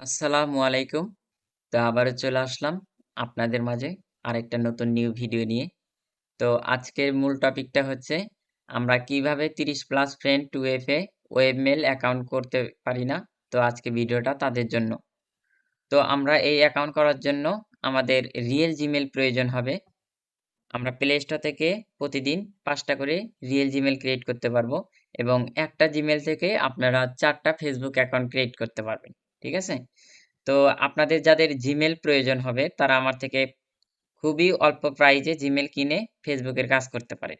আসসালামু আলাইকুম। তো আবারও চলে আসলাম আপনাদের মাঝে আরেকটা নতুন নিউ ভিডিও নিয়ে। তো আজকের মূল টপিকটা হচ্ছে, আমরা কীভাবে 30 প্লাস ফ্রেন্ড 2FA এ ওয়েবমেল অ্যাকাউন্ট করতে পারি না। তো আজকে ভিডিওটা তাদের জন্য। তো আমরা এই অ্যাকাউন্ট করার জন্য আমাদের রিয়েল জিমেল প্রয়োজন হবে। আমরা প্লে স্টোর থেকে প্রতিদিন পাঁচটা করে রিয়েল জিমেল ক্রিয়েট করতে পারব এবং একটা জিমেল থেকে আপনারা চারটা ফেসবুক অ্যাকাউন্ট ক্রিয়েট করতে পারবেন। ঠিক আছে? তো আপনাদের যাদের জিমেল প্রয়োজন হবে, তারা আমার থেকে খুবই অল্প প্রাইজে জিমেল কিনে ফেসবুকের কাজ করতে পারে।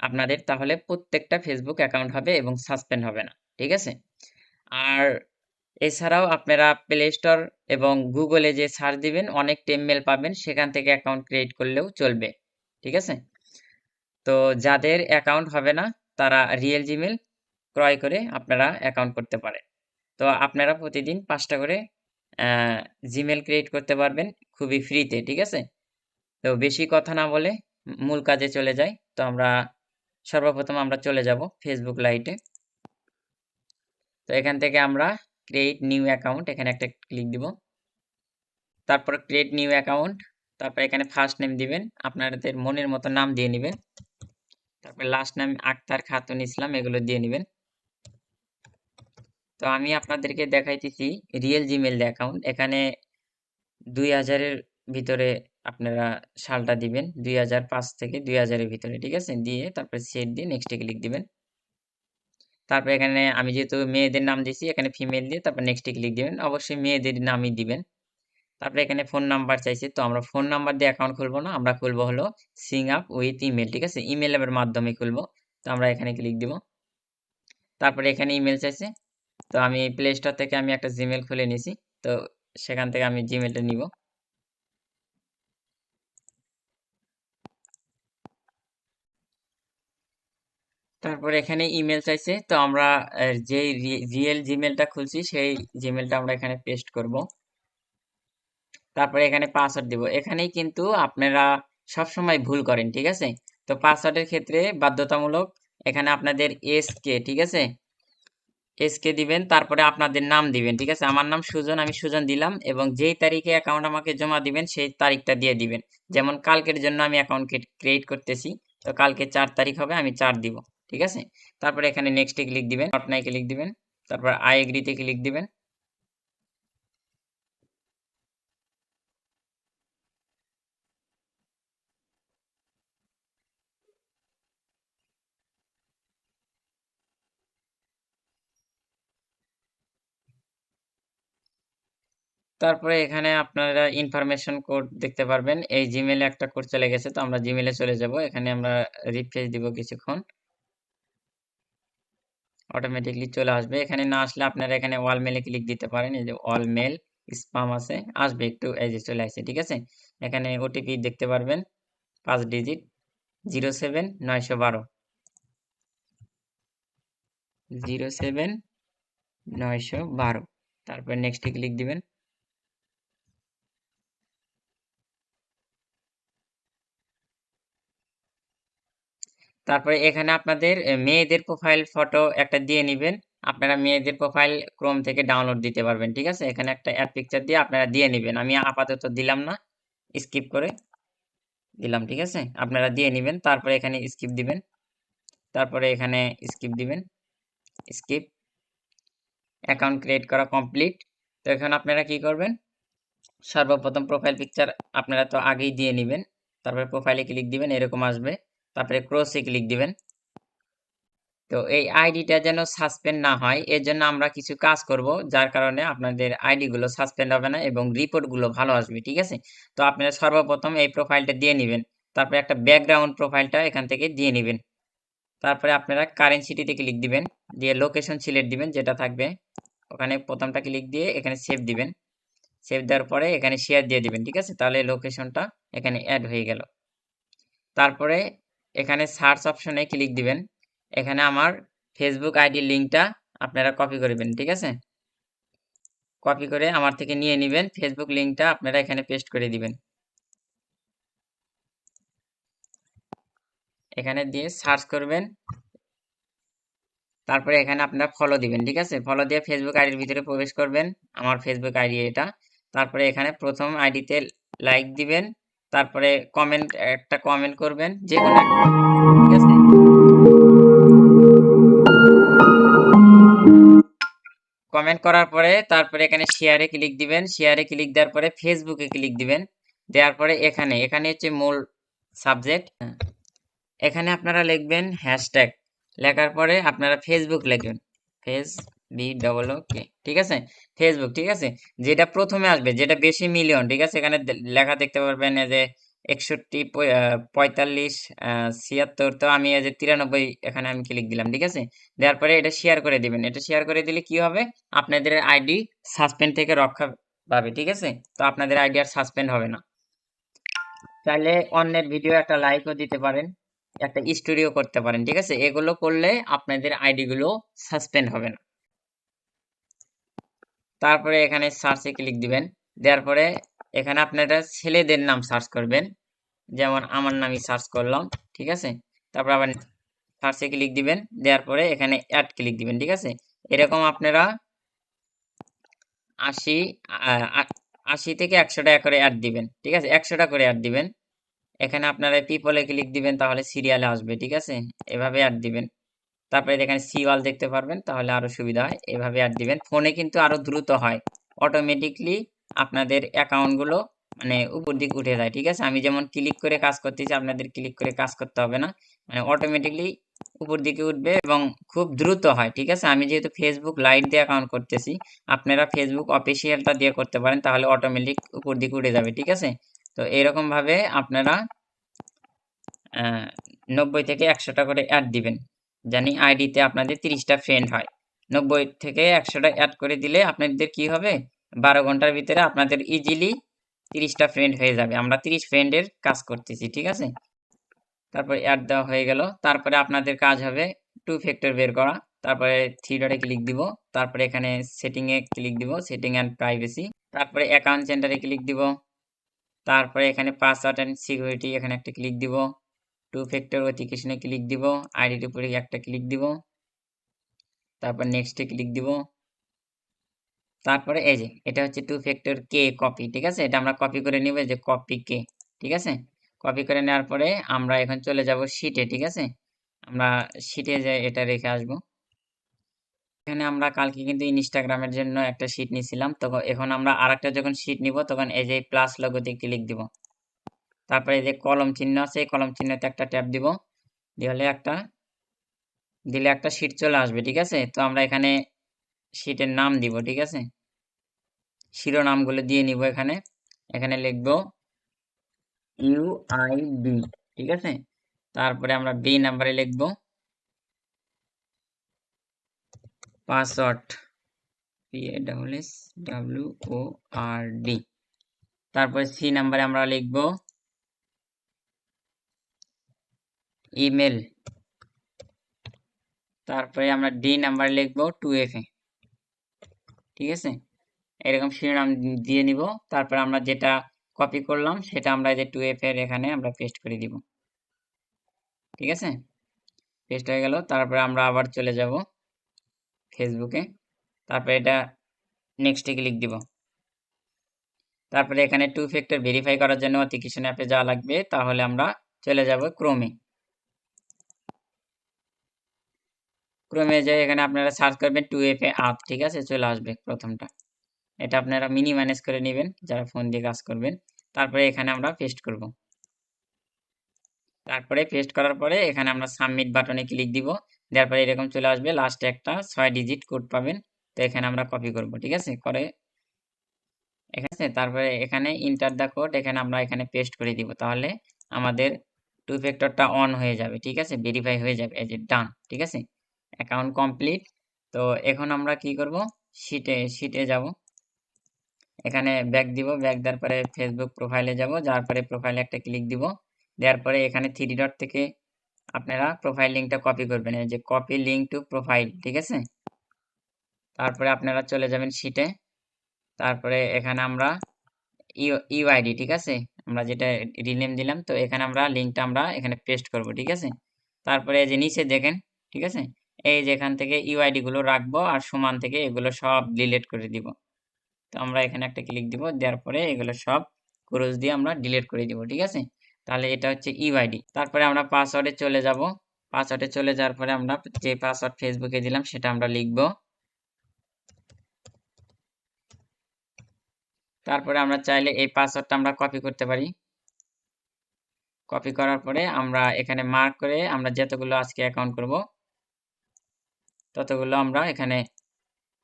আপনাদের তাহলে প্রত্যেকটা ফেসবুক অ্যাকাউন্ট হবে এবং সাসপেন্ড হবে না। ঠিক আছে? আর এছাড়াও আপনারা প্লে স্টোর এবং গুগলে যে সার্চ দিবেন, অনেক টেমমেল পাবেন, সেখান থেকে অ্যাকাউন্ট ক্রিয়েট করলেও চলবে। ঠিক আছে? তো যাদের অ্যাকাউন্ট হবে না, তারা রিয়েল জিমেল ক্রয় করে আপনারা অ্যাকাউন্ট করতে পারেন। তো আপনারা প্রতিদিন পাঁচটা করে জিমেল ক্রিয়েট করতে পারবেন খুবই ফ্রিতে। ঠিক আছে? তো বেশি কথা না বলে মূল কাজে চলে যাই। তো আমরা সর্বপ্রথম আমরা চলে যাব ফেসবুক লাইটে। তো এখান থেকে আমরা ক্রিয়েট নিউ অ্যাকাউন্ট এখানে একটা ক্লিক দিব। তারপর ক্রিয়েট নিউ অ্যাকাউন্ট তারপর এখানে ফার্স্ট নেম দিবেন, আপনাদের মনের মতো নাম দিয়ে নেবেন তারপর লাস্ট নেম আক্তার খাতুন ইসলাম, এগুলো দিয়ে নিবেন। তো আমি আপনাদেরকে দেখাইতেছি রিয়েল জিমেল অ্যাকাউন্ট এখানে দুই হাজারের ভিতরে আপনারা সালটা দিবেন ২০০৫ থেকে দুই হাজারের ভিতরে, ঠিক আছে? দিয়ে তারপরে সেট দিয়ে নেক্সট ক্লিক দিবেন। তারপর এখানে আমি যেহেতু মেয়েদের নাম দিছি এখানে ফিমেল দিয়ে তারপর নেক্সট ক্লিক দিবেন। অবশ্যই মেয়েদের নামই দিবেন। তারপরে এখানে ফোন নাম্বার চাইছে, তো আমরা ফোন নাম্বার দিয়ে অ্যাকাউন্ট খুলবো না, আমরা খুলবো হলো সিং আপ উইথ ইমেল ঠিক আছে? ইমেল এর মাধ্যমে খুলবো। তো আমরা এখানে ক্লিক দিব। তারপরে এখানে ইমেল চাইছে। তো আমি প্লে স্টোর থেকে আমি একটা জিমেল খুলে নিছি। তো সেখান থেকে আমি জিমেলটা নিব। তারপর এখানে ইমেল চাইছে তো আমরা যেই রিয়েল জিমেলটা খুলছি, সেই জিমেলটা আমরা এখানে পেস্ট করব। তারপরে এখানে পাসওয়ার্ড দিব। এখানেই কিন্তু আপনারা সবসময় ভুল করেন, ঠিক আছে? তো পাসওয়ার্ডের ক্ষেত্রে বাধ্যতামূলক এখানে আপনাদের এসকে ঠিক আছে? এসকে দিবেন তারপরে আপনাদের নাম দিবেন ঠিক আছে? আমার নাম সুজন আমি সুজন দিলাম এবং যেই তারিখে অ্যাকাউন্ট আমাকে জমা দিবেন সেই তারিখটা দিয়ে দিবেন। যেমন কালকের জন্য আমি অ্যাকাউন্ট ক্রিয়েট করতেছি। তো কালকে চার তারিখ হবে আমি চার দিব। ঠিক আছে? তারপরে এখানে নেক্সটে ক্লিক দিবেন, নট নাই ক্লিক দিবেন। তারপর আই এগ্রিতে ক্লিক দিবেন। তারপরে এখানে আপনারা ইনফরমেশন কোড দেখতে পারবেন। এই জিমেইলে একটা কোড চলে গেছে, তো আমরা জিমেইলে চলে যাব। এখানে আমরা রিফ্রেশ দিব কিছুক্ষণ। অটোমেটিকলি চলে আসবে। এখানে না আসলে আপনারা এখানে অল মেইলে ক্লিক দিতে পারেন। এই যে অল মেইল স্পাম আছে, আসবে একটু, এই যে চলে আসছে, ঠিক আছে? এখানে ওটিপি দেখতে পারবেন, পাঁচ ডিজিট 07 912 07 912 তারপর নেক্সট ক্লিক দিবেন। তারপরে এখানে আপনাদের মেয়েদের প্রোফাইল ফটো একটা দিয়ে নিবেন। আপনারা মেয়েদের প্রোফাইল ক্রোম থেকে ডাউনলোড দিতে পারবেন। ঠিক আছে? এখানে একটা অ্যাড পিকচার দিয়ে আপনারা দিয়ে নিবেন। আমি আপাতত দিলাম না। স্কিপ করে দিলাম। ঠিক আছে? আপনারা দিয়ে নিবেন। তারপরে এখানে স্কিপ দিবেন। তারপরে এখানে স্কিপ দিবেন। স্কিপ অ্যাকাউন্ট ক্রিয়েট করা কমপ্লিট। তো এখন আপনারা কি করবেন? সর্বপ্রথম প্রোফাইল পিকচার আপনারা তো আগেই দিয়ে নিবেন। তারপরে প্রোফাইলে ক্লিক দিবেন, এরকম আসবে। তারপরে ক্রসে ক্লিক দিবেন। তো এই আইডিটা যেন সাসপেন্ড না হয় এর জন্য আমরা কিছু কাজ করব, যার কারণে আপনাদের আইডি গুলো সাসপেন্ড হবে না এবং রিপোর্টগুলো ভালো আসবে, ঠিক আছে? তো আপনারা সর্বপ্রথম এই প্রোফাইলটা দিয়ে নেবেন, তারপরে একটা ব্যাকগ্রাউন্ড প্রোফাইলটা এখান থেকে দিয়ে নেবেন। তারপরে আপনারা কারেন্ট সিটিতে ক্লিক দিবেন, দিয়ে লোকেশন সিলেক্ট দিবেন, যেটা থাকবে, ওখানে প্রথমটা ক্লিক দিয়ে এখানে সেভ দিবেন। সেভ দেওয়ার পরে এখানে শেয়ার দিয়ে দিবেন, ঠিক আছে? তাহলে লোকেশনটা এখানে অ্যাড হয়ে গেল। তারপরে এখানে সার্চ অপশনে ক্লিক দিবেন। এখানে আমার ফেসবুক আইডির লিঙ্কটা আপনারা কপি করবেন ঠিক আছে? কপি করে আমার থেকে নিয়ে নেবেন ফেসবুক লিঙ্কটা আপনারা এখানে পেস্ট করে দিবেন। এখানে দিয়ে সার্চ করবেন। তারপরে এখানে আপনারা ফলো দিবেন, ঠিক আছে? ফলো দিয়ে ফেসবুক আইডির ভিতরে প্রবেশ করবেন, আমার ফেসবুক আইডি এটা। তারপরে এখানে প্রথম আইডিতে লাইক দিবেন। তারপরে কমেন্ট একটা কমেন্ট করবেন, যে কোনো কমেন্ট করার পরে তারপরে এখানে শেয়ারে ক্লিক দিবেন শেয়ারে ক্লিক দেওয়ার পরে ফেসবুকে ক্লিক দিবেন, দেওয়ার পরে এখানে এখানে হচ্ছে মূল সাবজেক্ট এখানে আপনারা লিখবেন হ্যাশট্যাগ লেখার পরে আপনারা ফেসবুক লিখবেন। Face B double O K ঠিক আছে? ফেসবুক ঠিক আছে? যেটা প্রথমে আসবে, যেটা বেশি মিলিয়ন ঠিক আছে? এখানে লেখা দেখতে পারবেন যে একষট্টি পঁয়তাল্লিশ ছিয়াত্তর, তো আমি এই যে তিরানব্বই এখানে আমি ক্লিক দিলাম, ঠিক আছে? দেওয়ার পরে এটা শেয়ার করে দিবেন। এটা শেয়ার করে দিলে কি হবে? আপনাদের আইডি সাসপেন্ড থেকে রক্ষা পাবে, ঠিক আছে? তো আপনাদের আইডি আর সাসপেন্ড হবে না। চাইলে অন্যের ভিডিও একটা লাইকও দিতে পারেন, একটা স্টোরিও করতে পারেন, ঠিক আছে? এগুলো করলে আপনাদের আইডি গুলো সাসপেন্ড হবে না। তারপরে এখানে সার্চে ক্লিক দিবেন। দেওয়ার পরে এখানে আপনারা ছেলেদের নাম সার্চ করবেন। যেমন আমার নামই সার্চ করলাম, ঠিক আছে? তারপর আবার সার্চে ক্লিক দিবেন। দেওয়ার পরে এখানে অ্যাড ক্লিক দিবেন, ঠিক আছে? এরকম আপনারা আশি আশি থেকে একশোটা করে অ্যাড দিবেন, ঠিক আছে? একশোটা করে অ্যাড দিবেন। এখানে আপনারা পিপলে ক্লিক দিবেন, তাহলে সিরিয়ালে আসবে, ঠিক আছে? এভাবে অ্যাড দিবেন। তারপরে এখানে সিওয়াল দেখতে পারবেন, তাহলে আরও সুবিধা হয়। এভাবে অ্যাড দিবেন। ফোনে কিন্তু আরও দ্রুত হয়। অটোমেটিকলি আপনাদের অ্যাকাউন্টগুলো মানে উপর দিক উঠে যায়, ঠিক আছে? আমি যেমন ক্লিক করে কাজ করতেছি, আপনাদের ক্লিক করে কাজ করতে হবে না। মানে অটোমেটিকলি উপর দিকে উঠবে এবং খুব দ্রুত হয়, ঠিক আছে? আমি যেহেতু ফেসবুক লাইট দিয়ে অ্যাকাউন্ট করতেছি, আপনারা ফেসবুক অফিসিয়ালটা দিয়ে করতে পারেন, তাহলে অটোমেটিক উপর দিকে উঠে যাবে, ঠিক আছে? তো এরকম ভাবে আপনারা নব্বই থেকে একশোটা করে অ্যাড দিবেন। জানি আইডিতে আপনাদের তিরিশটা ফ্রেন্ড হয়। নব্বই থেকে একশোটা অ্যাড করে দিলে আপনাদের কি হবে? বারো ঘণ্টার ভিতরে আপনাদের ইজিলি তিরিশটা ফ্রেন্ড হয়ে যাবে। আমরা তিরিশ ফ্রেন্ডের কাজ করতেছি, ঠিক আছে? তারপরে অ্যাড দেওয়া হয়ে গেল। তারপরে আপনাদের কাজ হবে টু ফ্যাক্টর বের করা। তারপরে থ্রি ডটে ক্লিক দিব। তারপরে এখানে সেটিং এ ক্লিক দিব। সেটিং অ্যান্ড প্রাইভেসি তারপরে অ্যাকাউন্ট সেন্টারে ক্লিক দিব। তারপরে এখানে পাসওয়ার্ড অ্যান্ড সিকিউরিটি এখানে একটা ক্লিক দিব। টু ফ্যাক্টর অথেন্টিকেশনে ক্লিক দিব আইডির উপরে একটা ক্লিক দিব, তারপর নেক্সটে ক্লিক দিব। তারপরে এই যে, এটা হচ্ছে টু ফ্যাক্টর কে কপি ঠিক আছে? এটা আমরা কপি করে নিব যে কপি কে ঠিক আছে? কপি করে নেওয়ার পরে আমরা এখন চলে যাব শিটে ঠিক আছে? আমরা শিটে যে এটা রেখে আসব। এখানে আমরা কালকে কিন্তু ইনস্টাগ্রামের জন্য একটা শিট নিয়েছিলাম তো এখন আমরা আরেকটা যখন শিট নিব, তখন এই যে প্লাস লোগোতে ক্লিক দিব। তারপরে যে কলম চিহ্ন আছে, এই কলম চিহ্নতে একটা ট্যাপ দিব। দিলে একটা দিলে একটা শিট চলে আসবে, ঠিক আছে? তো আমরা এখানে শিটের নাম দিব, ঠিক আছে? শিরোনামগুলো দিয়ে নিব এখানে। এখানে লিখব বি ঠিক আছে? তারপরে আমরা বি নাম্বারে লিখব password W O R D তারপরে সি নাম্বারে আমরা লিখব ইমেল তারপরে আমরা ডি নাম্বার লিখব টু এফ এ ঠিক আছে? এরকম শিরোনাম দিয়ে নিব। তারপর আমরা যেটা কপি করলাম, সেটা আমরা যে টু এফ এর এখানে আমরা পেস্ট করে দিব। ঠিক আছে? পেস্ট হয়ে গেল। তারপরে আমরা আবার চলে যাব ফেসবুকে তারপরে এটা নেক্সটে ক্লিক দিব। তারপরে এখানে টু ফ্যাক্টর ভেরিফাই করার জন্য অথেন্টিকেশন অ্যাপে যা লাগবে। তাহলে আমরা চলে যাব ক্রোমে ক্রোমে যে এখানে আপনারা সার্চ করবেন টু এফ এ আপ ঠিক আছে? চলে আসবে প্রথমটা। এটা আপনারা মিনি ম্যানেজ করে নেবেন, যারা ফোন দিয়ে কাজ করবেন। তারপরে এখানে আমরা পেস্ট করব। তারপরে পেস্ট করার পরে এখানে আমরা সাবমিট বাটনে ক্লিক দিব। দেওয়ার পরে এরকম চলে আসবে লাস্টে একটা ছয় ডিজিট কোড পাবেন। তো এখানে আমরা কপি করব, ঠিক আছে? করে এখানে তারপরে এখানে ইন্টার দ্য কোড এখানে আমরা এখানে পেস্ট করে দিব। তাহলে আমাদের টু ফ্যাক্টরটা অন হয়ে যাবে, ঠিক আছে? ভেরিফাই হয়ে যাবে, এই যে ডান ঠিক আছে? অ্যাকাউন্ট কমপ্লিট তো এখন আমরা কি করব? শিটে শিটে যাব। এখানে ব্যাক দিব। ব্যাক দেওয়ার পরে ফেসবুক প্রোফাইলে যাব। যাওয়ার পরে প্রোফাইলে একটা ক্লিক দিব। দেওয়ার পরে এখানে থ্রি ডট থেকে আপনারা প্রোফাইল লিঙ্কটা কপি করবেন। এই যে কপি লিঙ্ক টু প্রোফাইল ঠিক আছে? তারপরে আপনারা চলে যাবেন শিটে তারপরে এখানে আমরা ইউআইডি ঠিক আছে? আমরা যেটা রিনেম দিলাম, তো এখানে আমরা লিঙ্কটা আমরা এখানে পেস্ট করব, ঠিক আছে? তারপরে যে নিচে দেখেন, ঠিক আছে? এই যেখান থেকে ইউআইডি গুলো রাখব আর সমান থেকে এগুলো সব ডিলিট করে দিব। তো আমরা এখানে একটা ক্লিক দিব, দেওয়ার পরে এগুলো সব ক্রস দিয়ে আমরা ডিলিট করে দিব, ঠিক আছে? তাহলে এটা হচ্ছে ইউআইডি তারপরে আমরা পাসওয়ার্ডে চলে যাব। পাসওয়ার্ডে চলে যাওয়ার পরে আমরা যে পাসওয়ার্ড ফেসবুকে দিলাম সেটা আমরা লিখব। তারপরে আমরা চাইলে এই পাসওয়ার্ডটা আমরা কপি করতে পারি। কপি করার পরে আমরা এখানে মার্ক করে আমরা যতগুলো আজকে অ্যাকাউন্ট করব ততগুলো আমরা এখানে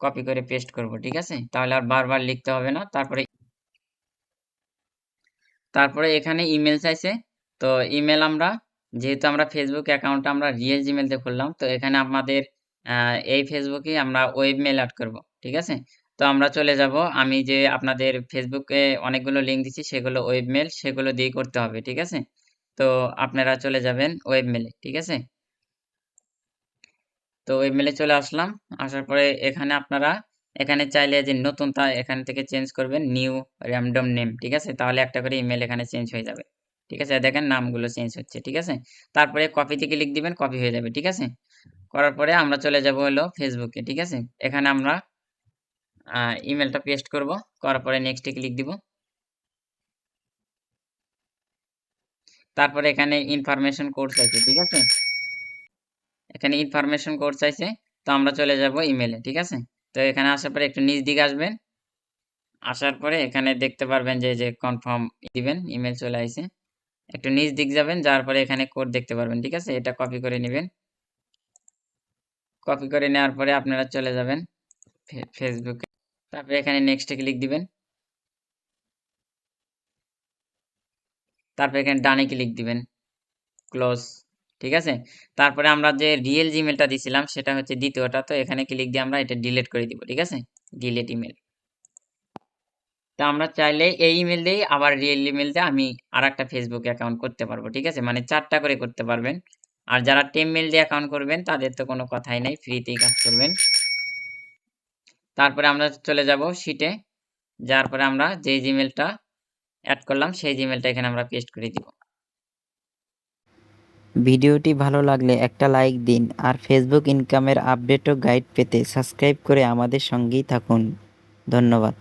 কপি করে পেস্ট করব, ঠিক আছে? তাহলে আর বারবার লিখতে হবে না। তারপরে তারপরে এখানে ইমেল চাইছে তো ইমেল আমরা, যেহেতু আমরা ফেসবুক অ্যাকাউন্ট আমরা রিয়েল জিমেল দিয়ে খুললাম, তো এখানে আমাদের এই ফেসবুকে আমরা ওয়েব মেল অ্যাড করব, ঠিক আছে? তো আমরা চলে যাব। আমি যে আপনাদের ফেসবুকে অনেকগুলো লিঙ্ক দিচ্ছি, সেগুলো ওয়েব মেল সেগুলো দিয়ে করতে হবে, ঠিক আছে? তো আপনারা চলে যাবেন ওয়েব মেলে ঠিক আছে? তো ওয়েব মেলে চলে আসলাম। আসার পরে এখানে আপনারা এখানে চাইলে যে নতুন তা এখান থেকে চেঞ্জ করবেন নিউ র্যান্ডম নেম ঠিক আছে? তাহলে একটা করে ইমেল এখানে চেঞ্জ হয়ে যাবে। ঠিক আছে? দেখেন নামগুলো চেঞ্জ হচ্ছে, ঠিক আছে? তারপরে কপিতে ক্লিক দিবেন কপি হয়ে যাবে, ঠিক আছে? করার পরে আমরা চলে যাব হলো ফেসবুকে ঠিক আছে? এখানে আমরা ইমেলটা পেস্ট করব, করার পরে নেক্সটে ক্লিক দিব। তারপরে এখানে ইনফরমেশন কোড আছে, ঠিক আছে? এখানে ইনফরমেশন কোড চাইছে, তো আমরা চলে যাব ইমেলে ঠিক আছে? তো এখানে আসার পরে একটু নিচ দিকে আসবেন। আসার পরে এখানে দেখতে পারবেন যে যে কনফার্ম দিবেন ইমেল চলে আসে একটু নিচ দিক যাবেন, যাওয়ার পরে এখানে কোড দেখতে পারবেন, ঠিক আছে? এটা কপি করে নেবেন। কপি করে নেওয়ার পরে আপনারা চলে যাবেন ফেসবুকে তারপরে এখানে নেক্সটে ক্লিক দিবেন। তারপরে এখানে ডানে ক্লিক দিবেন। ক্লোজ ঠিক আছে? তারপরে আমরা যে রিয়েল জিমেলটা দিছিলাম, সেটা হচ্ছে দ্বিতীয়টা। তো এখানে ক্লিক দিয়ে আমরা এটা ডিলিট করে দিব, ঠিক আছে? ডিলিট ইমেল তো আমরা চাইলে এই ইমেল দিয়েই আবার রিয়েল ইমেল দিয়ে আমি আর একটা ফেসবুক অ্যাকাউন্ট করতে পারব, ঠিক আছে? মানে চারটা করে করতে পারবেন। আর যারা টেম মেল দিয়ে অ্যাকাউন্ট করবেন, তাদের তো কোনো কথাই নাই ফ্রিতেই কাজ করবেন। তারপরে আমরা চলে যাব শিটে যার পরে আমরা যে জিমেলটা অ্যাড করলাম, সেই জিমেলটা এখানে আমরা পেস্ট করে দিব। ভিডিওটি ভালো লাগলে একটা লাইক দিন আর ফেসবুক ইনকামের আপডেট ও গাইড পেতে সাবস্ক্রাইব করে আমাদের সঙ্গেই থাকুন। ধন্যবাদ।